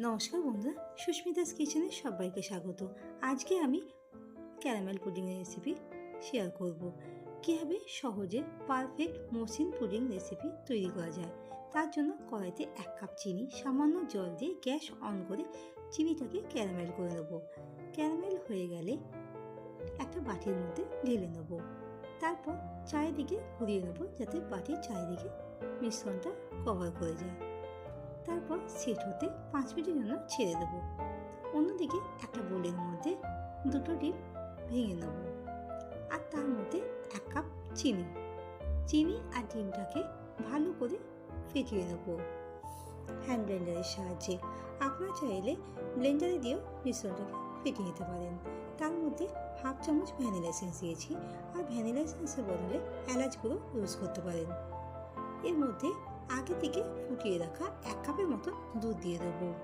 নমস্কার বন্ধুরা, সুস্মিতাস কিচেনে সবাইকে স্বাগত। আজকে আমি ক্যারামেল পুডিংয়ের রেসিপি শেয়ার করব। কীভাবে সহজে পারফেক্ট মসৃণ পুডিং রেসিপি তৈরি করা যায়? তার জন্য কড়াইতে এক কাপ চিনি, সামান্য জল দিয়ে গ্যাস অন করে চিনিটাকে ক্যারামেল করে নেব। ক্যারামেল হয়ে গেলে একটা বাটির মধ্যে ঢেলে নেব। তারপর চারিদিকে ঘুরিয়ে নেব যাতে বাটির চারিদিকে মিশ্রণটা কভার করে যায়। তারপর সেট হতে পাঁচ মিনিটের জন্য ছেড়ে দেবো। অন্যদিকে একটা বোলের মধ্যে দুটো ডিম ভেঙে নেব। আর তার মধ্যে এক কাপ চিনি। চিনি আর ডিমটাকে ভালো করে ফেটিয়ে নেব। হ্যান্ড ব্লেন্ডারের সাহায্যে আপনারা চাইলে ব্লেন্ডারে দিয়েও মিশ্রণটাকে ফেটিয়ে নিতে পারেন। তার মধ্যে হাফ চামচ ভ্যানিলা এসেন্স দিয়েছি। আর ভ্যানিলা এসেন্সের বদলে এলাচ গুঁড়ো ইউজ করতে পারেন। এর মধ্যে আগে থেকে ফুটিয়ে রাখা এক কাপের মতো দুধ দিয়ে দেবো।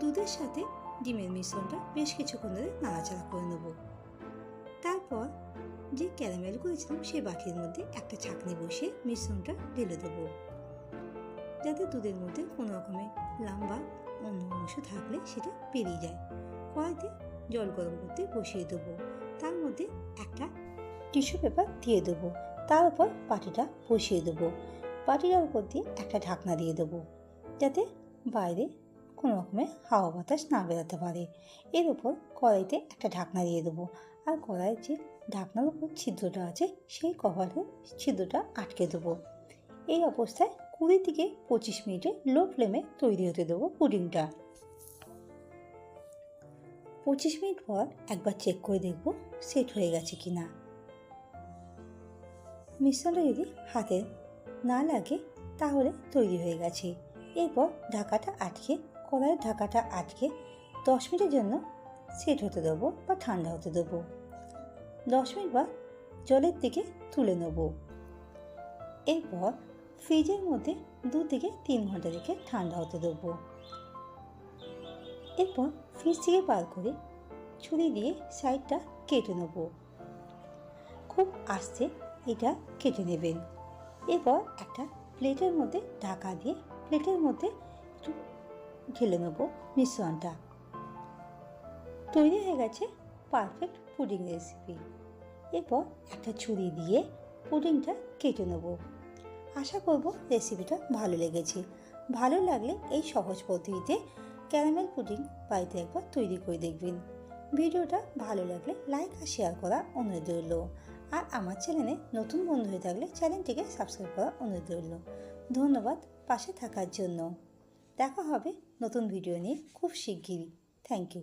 দুধের সাথে ডিমের মিশ্রণটা বেশ কিছুক্ষণ ধরে নাড়াচাড়া করে নেব। তারপর যে ক্যারামেল করেছিলাম সেই বাটির মধ্যে একটা ছাঁকনি বসিয়ে মিশ্রণটা ঢেলে দেবো। যাতে দুধের মধ্যে কোনো রকমের লাম্বা, অন্য অংশ থাকলে সেটা পেরিয়ে যায়। কড়াইতে জল গরম করতে বসিয়ে দেবো। তার মধ্যে একটা টিস্যু পেপার দিয়ে দেবো। তার উপর বাটিটা বসিয়ে দেবো। বাটিটার উপর দিয়ে একটা ঢাকনা দিয়ে দেবো, যাতে বাইরে কোনো রকমের হাওয়া বাতাস না বেরোতে পারে। এর উপর কড়াইতে একটা ঢাকনা দিয়ে দেবো, আর কড়াইয়ের যে ঢাকনার উপর ছিদ্রটা আছে, সেই কভারের ছিদ্রটা আটকে দেবো। এই অবস্থায় কুড়ি থেকে পঁচিশ মিনিটে লো ফ্লেমে তৈরি হতে দেবো পুডিংটা। পঁচিশ মিনিট পর একবার চেক করে দেখব সেট হয়ে গেছে কি না মিশ্রণটা যদি হাতে না লাগে তাহলে তৈরি হয়ে গেছে। এরপর ঢাকাটা আটকে, কড়াইয়ের ঢাকাটা আটকে দশ মিনিটের জন্য সেট হতে দেবো বা ঠান্ডা হতে দেবো। দশ মিনিট বা জলের দিকে তুলে নেব। এরপর ফ্রিজের মধ্যে দু থেকে তিন ঘণ্টা রেখে ঠান্ডা হতে দেবো। এরপর ফ্রিজ থেকে বার করে ছুরি দিয়ে সাইডটা কেটে নেব। খুব আস্তে এটা কেটে নেবেন। এরপর একটা প্লেটের মধ্যে ঢাকা দিয়ে প্লেটের মধ্যে একটু ঢেলে নেব মিশ্রণটা। তৈরি হয়ে গেছে পারফেক্ট পুডিং রেসিপি এরপর একটা ছুরি দিয়ে পুডিংটা কেটে নেব। আশা করব রেসিপিটা ভালো লেগেছে। ভালো লাগলে এই সহজ পদ্ধতিতে ক্যারামেল পুডিং বাড়িতে একবার তৈরি করে দেখবেন। ভিডিওটা ভালো লাগলে লাইক আর শেয়ার করা অনুরোধ রইল। আর আমার চ্যানেলে নতুন বন্ধু হয়ে থাকলে চ্যানেলটিকে সাবস্ক্রাইব করা অনুরোধ রইল। ধন্যবাদ পাশে থাকার জন্য। দেখা হবে নতুন ভিডিও নিয়ে খুব শিগগিরই। Thank you